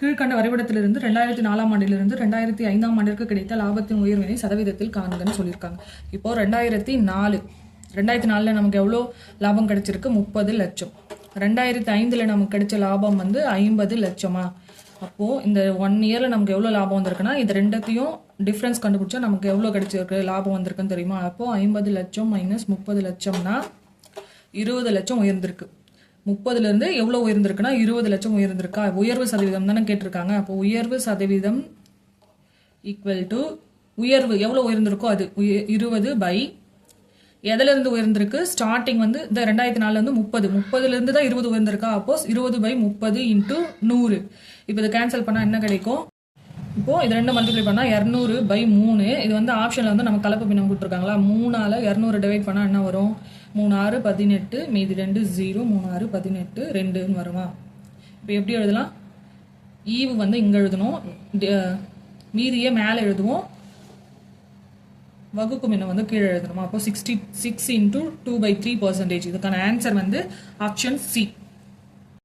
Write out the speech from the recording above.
கீழ்கண்ட வரைபடத்திலிருந்து ரெண்டாயிரத்தி நாலாம் ஆண்டிலிருந்து ரெண்டாயிரத்தி ஐந்தாம் ஆண்டிற்கு கிடைத்த லாபத்தின் உயர்வினை சதவீதத்தில் காண்கன்னு சொல்லியிருக்காங்க. இப்போ ரெண்டாயிரத்தி நாலு ரெண்டாயிரத்தி நாலில் நமக்கு எவ்வளோ லாபம் கிடைச்சிருக்கு? முப்பது லட்சம். ரெண்டாயிரத்தி ஐந்தில் நமக்கு கிடைச்ச லாபம் வந்து ஐம்பது லட்சமா? அப்போது இந்த ஒன் இயரில் நமக்கு எவ்வளோ லாபம் வந்திருக்குன்னா இது ரெண்டத்தையும் டிஃப்ரென்ஸ் கண்டுபிடிச்சா நமக்கு எவ்வளோ கிடைச்சிருக்கு லாபம் வந்திருக்குன்னு தெரியுமா? அப்போது ஐம்பது லட்சம் மைனஸ் முப்பது லட்சம்னா இருபது லட்சம் உயர்ந்திருக்கு. முப்பதுல இருந்து எவ்வளவு உயர்ந்திருக்குன்னா இருபது லட்சம் உயர்ந்திருக்கா? உயர்வு சதவீதம் தானே கேட்டிருக்காங்க. அப்போ உயர்வு சதவீதம் ஈக்குவல் டு உயர்வு எவ்வளவு உயர்ந்திருக்கோ அது? இருபது பை எதுல இருந்து உயர்ந்திருக்கு? ஸ்டார்டிங் வந்து இந்த ரெண்டாயிரத்தி நாலுல இருந்து முப்பது. முப்பதுல இருந்து தான் இருபது உயர்ந்திருக்கா? அப்போ இருபது பை முப்பது இன்ட்டு நூறு. இப்போ இதை கேன்சல் பண்ணா என்ன கிடைக்கும்? இப்போ இது ரெண்டு மல்டிப்ளை பண்ணால் இரநூறு பை மூணு. இது வந்து ஆப்ஷனில் வந்து நம்ம கலப்பு பின்னம் கொடுத்துருக்காங்களா மூணால் இரநூறு டிவைட் பண்ணால் என்ன வரும்? மூணு ஆறு பதினெட்டு மீதி ரெண்டு ஜீரோ மூணு ஆறு பதினெட்டு ரெண்டுன்னு வருமா? இப்போ எப்படி எழுதலாம்? ஈவு வந்து இங்கே எழுதணும். மீதியை மேலே எழுதுவோம். வகுக்கும் என்ன வந்து கீழே எழுதணுமா? அப்போ sixty six into two by three percentage இதுக்கான ஆன்சர் வந்து ஆப்ஷன் சி